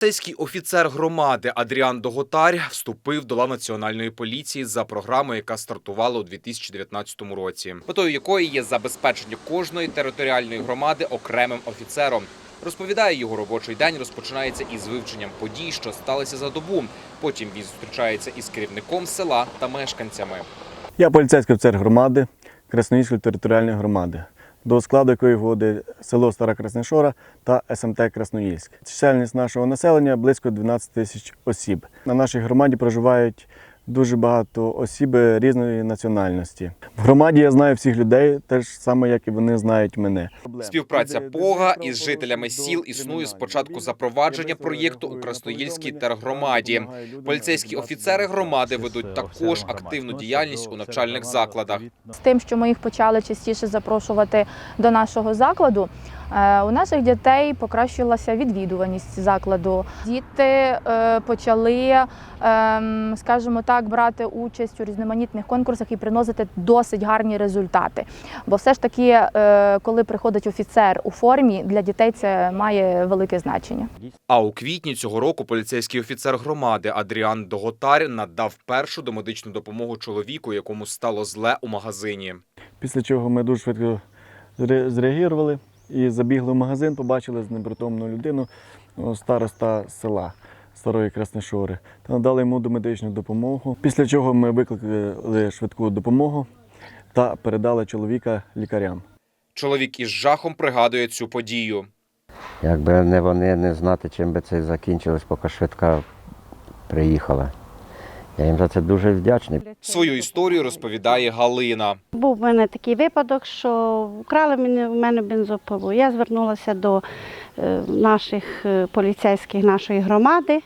Поліцейський офіцер громади Адріан Доготар вступив до лав національної поліції за програмою, яка стартувала у 2019 році. Метою якої є забезпечення кожної територіальної громади окремим офіцером. Розповідає, його робочий день розпочинається із вивченням подій, що сталися за добу. Потім він зустрічається із керівником села та мешканцями. Я поліцейський офіцер громади Красноїльської територіальної громади, до складу якої входить село Стара Краснишора та СМТ Красноїльськ. Чисельність нашого населення близько 12 тисяч осіб. На нашій громаді проживають дуже багато осіб різної національності. В громаді я знаю всіх людей, теж саме як і вони знають мене. Співпраця Пога із жителями сіл існує з початку запровадження проєкту у Красноїльській тергромаді. Поліцейські офіцери громади ведуть також активну діяльність у навчальних закладах. з тим, що ми їх почали частіше запрошувати до нашого закладу. Е, У наших дітей покращилася відвідуваність закладу. Діти е, почали, ем, скажімо так, брати участь у різноманітних конкурсах і приносити досить гарні результати. Бо все ж таки, е, коли приходить офіцер у формі, для дітей це має велике значення. А у квітні цього року поліцейський офіцер громади Адріан Доготар надав першу домедичну допомогу чоловіку, якому стало зле у магазині. Після чого ми дуже швидко зре- зреагували і забігли в магазин, побачили з непритомну людину, староста села Старої Краснишори, та надали йому домедичну допомогу. Після чого ми викликали швидку допомогу та передали чоловіка лікарям. Чоловік із жахом пригадує цю подію. Якби не вони, не знати, чим би це закінчилось, поки швидка приїхала. Я їм за це дуже вдячний. Свою історію розповідає Галина. Був в мене такий випадок, що вкрали мене, в мене бензопилу. Я звернулася до е, наших е, поліцейських нашої громади,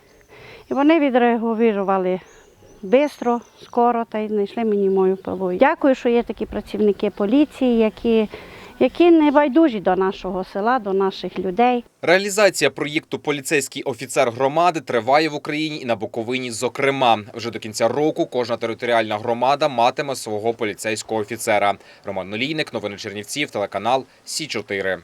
і вони відреагували швидко, скоро та й знайшли мені мою пилу. Дякую, що є такі працівники поліції, які, які не байдужі до нашого села, до наших людей. Реалізація проєкту Поліцейський офіцер громади триває в Україні і на Буковині. Зокрема, вже до кінця року кожна територіальна громада матиме свого поліцейського офіцера. Роман Нолійник, новини Чернівців, телеканал Сі 4